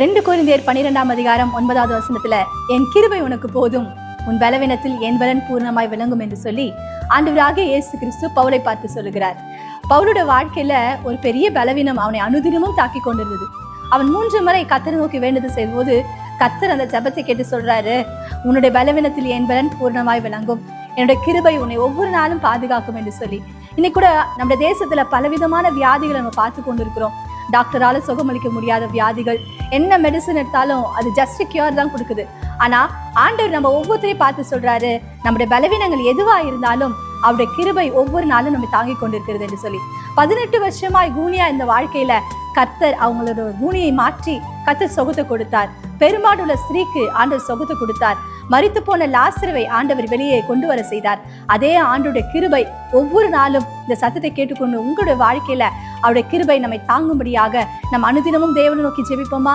ரெண்டு குழந்தையர் பன்னிரெண்டாம் அதிகாரம் ஒன்பதாவது வசனத்துல என் கிருபை உனக்கு போதும். உன் பலவீனத்தில் என் பலன் பூர்ணமாய் விளங்கும் என்று சொல்லி ஆண்டவராக இயேசு கிறிஸ்து பவுலை பார்த்து சொல்லுகிறார். பவுலோட வாழ்க்கையில ஒரு பெரிய பலவீனம் அவனை அனுதினமும் தாக்கி கொண்டிருந்தது. அவன் மூன்று முறை கத்தரை நோக்கி வேண்டுது செய்யும்போது கத்தர் அந்த ஜெபத்தை கேட்டு சொல்றாரு உன்னுடைய பலவீனத்தில் என் பலன் பூர்ணமாய் விளங்கும். என்னுடைய கிருபை உன்னை ஒவ்வொரு நாளும் பாதுகாக்கும் என்று சொல்லி. இன்னைக்கு கூட நம்ம தேசத்துல பலவிதமான வியாதிகளை நம்ம பார்த்து கொண்டிருக்கிறோம். டாக்டரால சுகமளிக்க முடியாத வியாதிகள் என்ன மெடிசன் எடுத்தாலும் அது ஜஸ்ட் கியூர் தான் கொடுக்குது. ஆனா ஆண்டவர் நம்ம ஒவ்வொருத்தரையும் பார்த்து சொல்றாரு நம்முடைய பலவீனங்கள் எதுவா இருந்தாலும் அவருடைய கிருபை ஒவ்வொரு நாளும் நம்ம தாங்கி கொண்டிருக்கிறது என்று சொல்லி. பதினெட்டு வருஷமாய் கூனியா இந்த வாழ்க்கையில கத்தர் அவங்களோட ஊனியை மாற்றி கத்தர் சொகத்தை கொடுத்தார். பெருமாடுள்ள ஸ்திரீக்கு ஆண்டவர் சொகுத்து கொடுத்தார். மறித்து போன லாசருவை ஆண்டவர் வெளியே கொண்டு வர செய்தார். அதே ஆண்டுடைய கிருபை ஒவ்வொரு நாளும் இந்த சத்தத்தை கேட்டுக்கொண்டு உங்களுடைய வாழ்க்கையில அவருடைய கிருபை நம்மை தாங்கும்படியாக நம் அனுதினமும் தேவனை நோக்கி ஜெபிப்போமா?